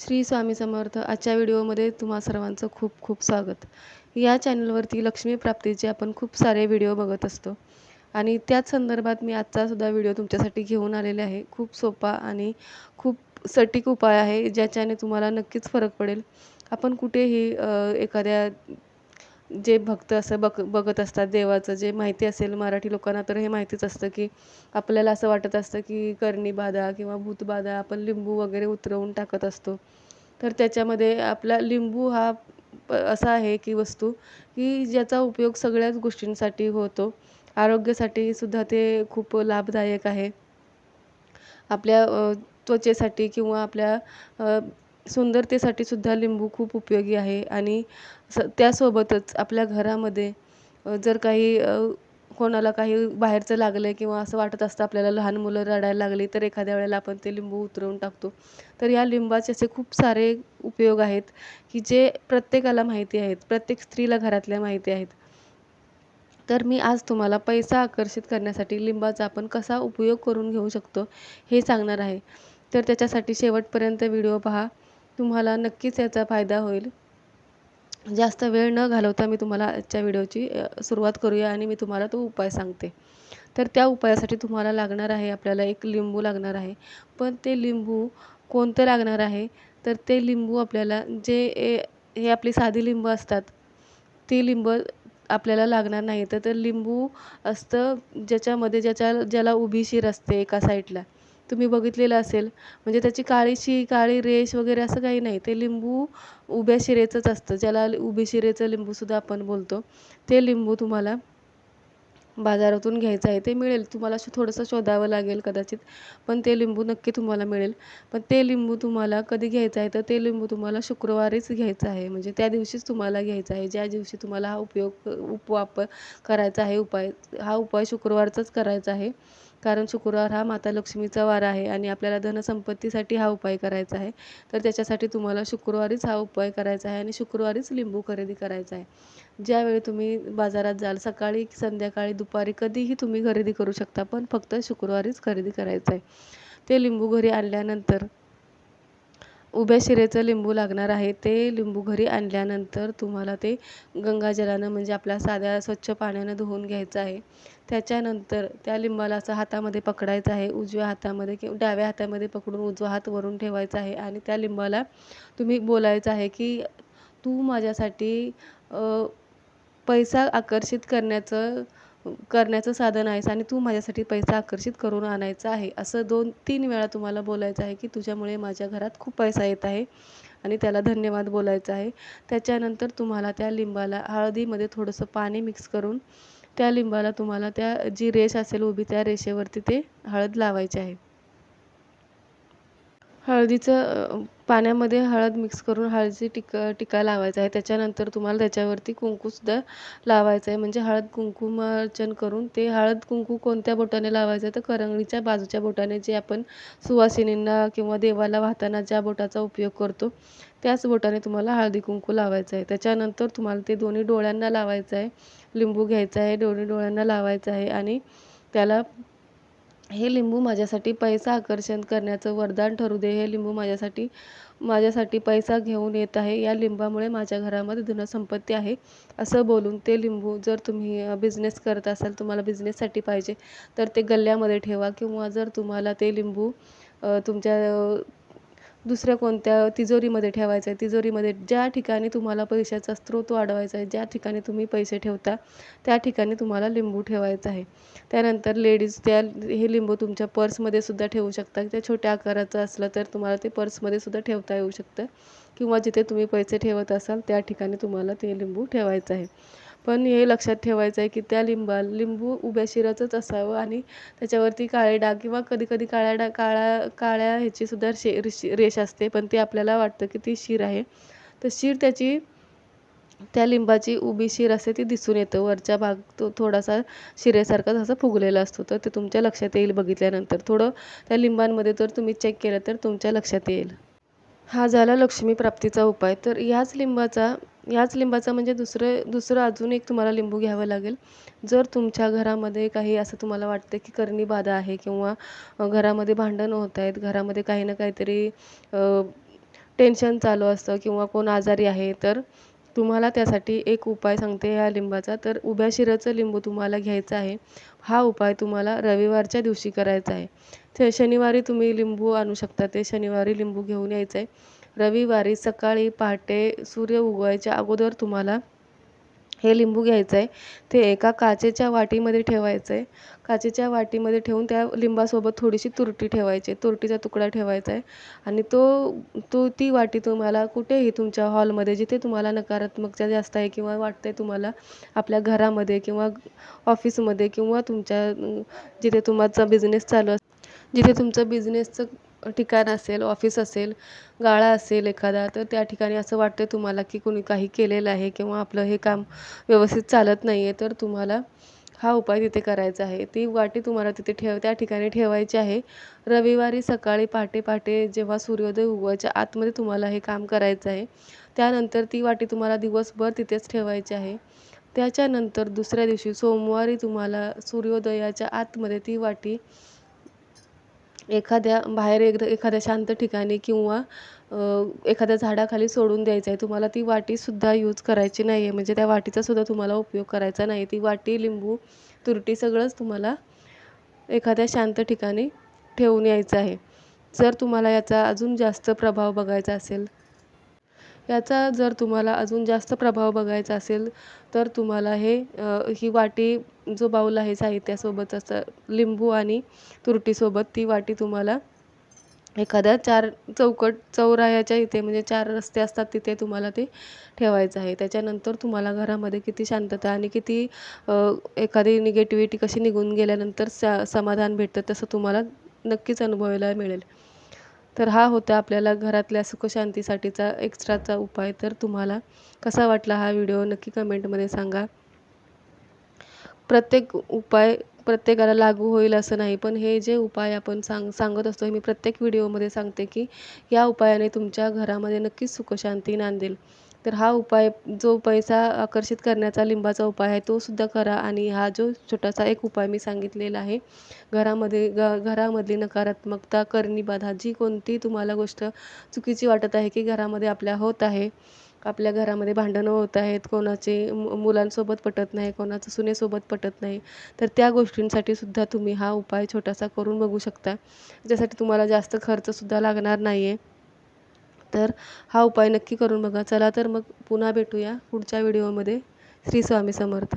श्री स्वामी समर्थ आजच्या व्हिडिओमध्ये तुम्हा सर्वांचं खूप खूप स्वागत. या चॅनलवरती लक्ष्मी प्राप्तीचे आपण खूप सारे व्हिडिओ बघत असतो. आणि त्याच संदर्भात मी आजचासुद्धा व्हिडिओ तुमच्यासाठी घेऊन आलेले आहे. खूप सोपा आणि खूप सटीक उपाय आहे ज्याच्याने तुम्हाला नक्कीच फरक पडेल. आपण कुठेही एखाद्या जे भक्त असं बक बघत असतात देवाचं जे माहिती असेल मराठी लोकांना तर हे माहितीच असतं की आपल्याला असं वाटत असतं की करणी बाधा किंवा भूतबाधा आपण लिंबू वगैरे उतरवून टाकत असतो. तर त्याच्यामध्ये आपला लिंबू हा असा आहे की वस्तू की ज्याचा उपयोग सगळ्याच गोष्टींसाठी होतो. आरोग्यासाठी सुद्धा ते खूप लाभदायक आहे. आपल्या त्वचेसाठी किंवा आपल्या सुंदरतेसाठी सुद्धा लिंबू खूप उपयोगी आहे. आणि स त्यासोबतच आपल्या घरामध्ये जर काही कोणाला काही बाहेरचं लागलं आहे किंवा असं वाटत असतं आपल्याला लहान मुलं रडायला लागली तर एखाद्या वेळेला आपण ते लिंबू उतरवून टाकतो. तर या लिंबाचे असे खूप सारे उपयोग आहेत की जे प्रत्येकाला माहिती आहेत प्रत्येक स्त्रीला घरातल्या माहिती आहेत. तर मी आज तुम्हाला पैसा आकर्षित करण्यासाठी लिंबाचा आपण कसा उपयोग करून घेऊ शकतो हे सांगणार आहे. तर त्याच्यासाठी शेवटपर्यंत व्हिडिओ पहा. तुम्हाला नक्कीच याचा फायदा होईल. जास्त वेळ न घालवता मी तुम्हाला आजच्या व्हिडिओची सुरुवात करूया आणि मी तुम्हाला तो उपाय सांगते. तर त्या उपायासाठी तुम्हाला लागणार आहे आपल्याला एक लिंबू लागणार आहे. पण ते लिंबू कोणतं लागणार आहे? तर ते लिंबू आपल्याला जे हे आपली साधी लिंबू असतात ती लिंब आपल्याला लागणार नाही. तर ते लिंबू असतं ज्याच्यामध्ये ज्याच्या ज्याला उभी शिर असते एका साईडला. तुम्ही बघितलेलं असेल. म्हणजे त्याची काळीशी काळी रेष वगैरे असं काही नाही. ते लिंबू उभ्या शिरेचंच असतं. ज्याला उभे शिरेचं लिंबूसुद्धा आपण बोलतो. ते लिंबू तुम्हाला बाजारातून घ्यायचं आहे. ते मिळेल. तुम्हाला थोडंसं शोधावं लागेल कदाचित. पण ते लिंबू नक्की तुम्हाला मिळेल. पण ते लिंबू तुम्हाला कधी घ्यायचं आहे? तर ते लिंबू तुम्हाला शुक्रवारीच घ्यायचं आहे. म्हणजे त्या दिवशीच तुम्हाला घ्यायचं आहे. ज्या दिवशी तुम्हाला हा उपयोग उपवापर करायचा आहे उपाय हा उपाय शुक्रवारचाच करायचा आहे. कारण शुक्रवार हा माता लक्ष्मीचा वार आहे आणि आपल्याला धनसंपत्तीसाठी हा उपाय करायचा आहे. तर त्याच्यासाठी तुम्हाला शुक्रवारीच हा उपाय करायचा आहे आणि शुक्रवारीच लिंबू खरेदी करायचा आहे. ज्यावेळी तुम्ही बाजारात जाल सकाळी संध्याकाळी दुपारी कधीही तुम्ही खरेदी करू शकता पण फक्त शुक्रवारीच खरेदी करायचं आहे. ते लिंबू घरी आणल्यानंतर उभ्या शिरेचं लिंबू लागणार आहे. ते लिंबू घरी आणल्यानंतर तुम्हाला ते गंगाजलानं म्हणजे आपल्या साध्या स्वच्छ पाण्यानं धुवून घ्यायचं आहे. त्याच्यानंतर त्या लिंबाला असं हातामध्ये पकडायचं आहे. उजव्या हातामध्ये किंवा डाव्या हातामध्ये पकडून उजवा हात वरून ठेवायचा आहे आणि त्या लिंबाला तुम्ही बोलायचं आहे की तू माझ्यासाठी पैसा आकर्षित करण्याचं करण्याचं साधन आहेस आणि तू माझ्यासाठी पैसा आकर्षित करून आणायचा आहे. असं दोन तीन वेळा तुम्हाला बोलायचं आहे की तुझ्यामुळे माझ्या घरात खूप पैसा येत आहे आणि त्याला धन्यवाद बोलायचं आहे. त्याच्यानंतर तुम्हाला त्या लिंबाला हळदीमध्ये थोडंसं पाणी मिक्स करून त्या लिंबाला तुम्हाला त्या जी रेष असेल उभी त्या रेषेवरती ते हळद लावायचे आहे. हळदीचं पाण्यामध्ये हळद मिक्स करून हळदीची टिक टिका लावायचा आहे. त्याच्यानंतर तुम्हाला त्याच्यावरती कुंकूसुद्धा लावायचं आहे. म्हणजे हळद कुंकुमार्चन करून ते हळद कुंकू कोणत्या बोटाने लावायचं आहे? तर करंगळीच्या बाजूच्या बोटाने जे आपण सुवासिनींना किंवा देवाला वाहताना ज्या बोटाचा उपयोग करतो त्याच बोटाने तुम्हाला हळदी कुंकू लावायचं आहे. त्याच्यानंतर तुम्हाला ते दोन्ही डोळ्यांना लावायचं आहे. लिंबू घ्यायचा आहे दोन्ही डोळ्यांना लावायचं आहे आणि त्याला हे लिंबू माझ्यासाठी पैसा आकर्षण करण्याचं वरदान ठरू दे. हे लिंबू माझ्यासाठी माझ्यासाठी पैसा घेऊन येत आहे. या लिंबामुळे माझ्या घरामध्ये धनसंपत्ती आहे. असं बोलून ते लिंबू जर तुम्ही बिझनेस करत असाल तुम्हाला बिझनेससाठी पाहिजे तर ते गल्ल्यामध्ये ठेवा किंवा जर तुम्हाला ते लिंबू तुमच्या दुसऱ्या कोणत्या तिजोरीमध्ये ठेवायचं आहे तिजोरीमध्ये ज्या ठिकाणी तुम्हाला पैशाचा स्रोत वाढवायचा आहे ज्या ठिकाणी तुम्ही पैसे ठेवता त्या ठिकाणी तुम्हाला लिंबू ठेवायचा आहे. त्यानंतर लेडीज त्या हे लिंबू तुमच्या पर्समध्ये सुद्धा ठेवू शकता. त्या छोट्या आकाराचं असलं तर तुम्हाला ते पर्समध्ये सुद्धा ठेवता येऊ शकतं. किंवा जिथे तुम्ही पैसे ठेवत असाल त्या ठिकाणी तुम्हाला ते लिंबू ठेवायचं आहे. पण हे लक्षात ठेवायचं आहे की त्या लिंबा लिंबू उभ्या शिराचंच असावं आणि त्याच्यावरती काळे डाग किंवा कधी कधी काळ्या डाग काळ्या काळ्या ह्याचीसुद्धा शे शे रेष असते पण ते आपल्याला वाटतं की ती शीर आहे. तर शीर त्याची त्या लिंबाची उभी शीर असते ती दिसून येतं. वरच्या भाग तो थोडासा शिरेसारखा जसा फुगलेला असतो. तर ते तुमच्या लक्षात येईल बघितल्यानंतर. थोडं त्या लिंबांमध्ये जर तुम्ही चेक केलं तर तुमच्या लक्षात येईल. हा झाला लक्ष्मी प्राप्तीचा उपाय. तर ह्याच लिंबाचा ह्याच लिंबाचा म्हणजे दुसरं दुसरं अजून एक तुम्हाला लिंबू घ्यावं लागेल. जर तुमच्या घरामध्ये काही असं तुम्हाला वाटतं की करणी बाधा आहे किंवा घरामध्ये भांडणं होत आहेत घरामध्ये काही ना काहीतरी टेन्शन चालू असतं किंवा कोण आजारी आहे तर तुम्हाला त्यासाठी एक उपाय सांगते ह्या लिंबाचा. तर उभ्या शिराचं लिंबू तुम्हाला घ्यायचं आहे. हा उपाय तुम्हाला रविवारच्या दिवशी करायचा आहे. ते शनिवारी तुम्ही लिंबू आणू शकता. ते शनिवारी लिंबू घेऊन यायचं आहे रविवारी सकाळी पहाटे सूर्य उगवायच्या अगोदर तुम्हाला हे लिंबू घ्यायचं आहे ते एका काचेच्या वाटीमध्ये ठेवायचं आहे काचेच्या वाटीमध्ये ठेवून त्या लिंबासोबत थोडीशी तुरटी ठेवायची. तुरटीचा तुकडा ठेवायचा आहे आणि तो तो ती वाटी तुम्हाला कुठेही तुमच्या हॉलमध्ये जिथे तुम्हाला नकारात्मकता जास्त आहे किंवा वाटतं आहे तुम्हाला आपल्या घरामध्ये किंवा ऑफिसमध्ये किंवा तुमच्या जिथे तुमचा बिझनेस चालू जिथे तुमचं बिझनेसचं ठिकाण असेल ऑफिस असेल गाळा असेल एखादा तर त्या ठिकाणी असं वाटतं तुम्हाला की कोणी काही केलेलं आहे किंवा आपलं हे काम व्यवस्थित चालत नाही आहे तर तुम्हाला हा उपाय तिथे करायचा आहे. ती वाटी तुम्हाला तिथे ठेव त्या ठिकाणी ठेवायची आहे. रविवारी सकाळी पहाटे पहाटे जेव्हा सूर्योदय उगवायच्या आतमध्ये तुम्हाला हे काम करायचं आहे त्यानंतर ती वाटी तुम्हाला दिवसभर तिथेच ठेवायची आहे. त्याच्यानंतर दुसऱ्या दिवशी सोमवारी तुम्हाला सूर्योदयाच्या आतमध्ये ती वाटी एखाद्या बाहेर एकदा एखाद्या शांत ठिकाणी किंवा एखाद्या झाडाखाली सोडून द्यायचं आहे तुम्हाला ती वाटीसुद्धा यूज करायची नाही आहे म्हणजे त्या वाटीचासुद्धा तुम्हाला उपयोग करायचा नाही. ती वाटी लिंबू तुरटी सगळंच तुम्हाला एखाद्या शांत ठिकाणी ठेवून यायचं आहे. जर तुम्हाला याचा अजून जास्त प्रभाव बघायचा असेल याचा जर तुम्हाला अजून जास्त प्रभाव बघायचा असेल तर तुम्हाला हे ही वाटी जो बाऊल आहे साहित्यासोबत असं लिंबू आणि तुरटीसोबत ती वाटी तुम्हाला एखाद्या चार चौकट चौराह्याच्या इथे म्हणजे चार रस्ते असतात तिथे तुम्हाला ते ठेवायचं आहे. त्याच्यानंतर तुम्हाला घरामध्ये किती शांतता आणि किती एखादी निगेटिव्हिटी कशी निघून गेल्यानंतर सा समाधान भेटतं तसं तुम्हाला नक्कीच अनुभवायला मिळेल. तर हा होता आपल्याला घरातल्या सुखशांतीसाठीचा एक्स्ट्राचा उपाय. तर तुम्हाला कसा वाटला हा व्हिडिओ नक्की कमेंटमध्ये सांगा. प्रत्येक उपाय प्रत्येकाला लागू होईल असं नाही. पण हे जे उपाय आपण सांग सांगत असतो हे मी प्रत्येक व्हिडिओमध्ये सांगते की या उपायाने तुमच्या घरामध्ये नक्कीच सुखशांती नांदेल. तर हा उपाय जो पैसा आकर्षित करण्याचा लिंबाचा उपाय आहे तो सुद्धा करा. आणि हा जो छोटासा एक उपाय मी सांगितलेला आहे घरामध्ये ग घरामधली नकारात्मकता करणी बाधा जी कोणती तुम्हाला गोष्ट चुकीची वाटत आहे की घरामध्ये आपल्या होत आहे आपल्या घरामध्ये भांडणं होत आहेत कोणाचे मु मुलांसोबत पटत नाही कोणाचं सुनेसोबत पटत नाही तर त्या गोष्टींसाठी सुद्धा तुम्ही हा उपाय छोटासा करून बघू शकता. ज्यासाठी तुम्हाला जास्त खर्चसुद्धा लागणार नाही आहे तर हा उपाय नक्की करून बघा. चला तर मग पुन्हा भेटूया पुढच्या व्हिडिओमध्ये. श्री स्वामी समर्थ.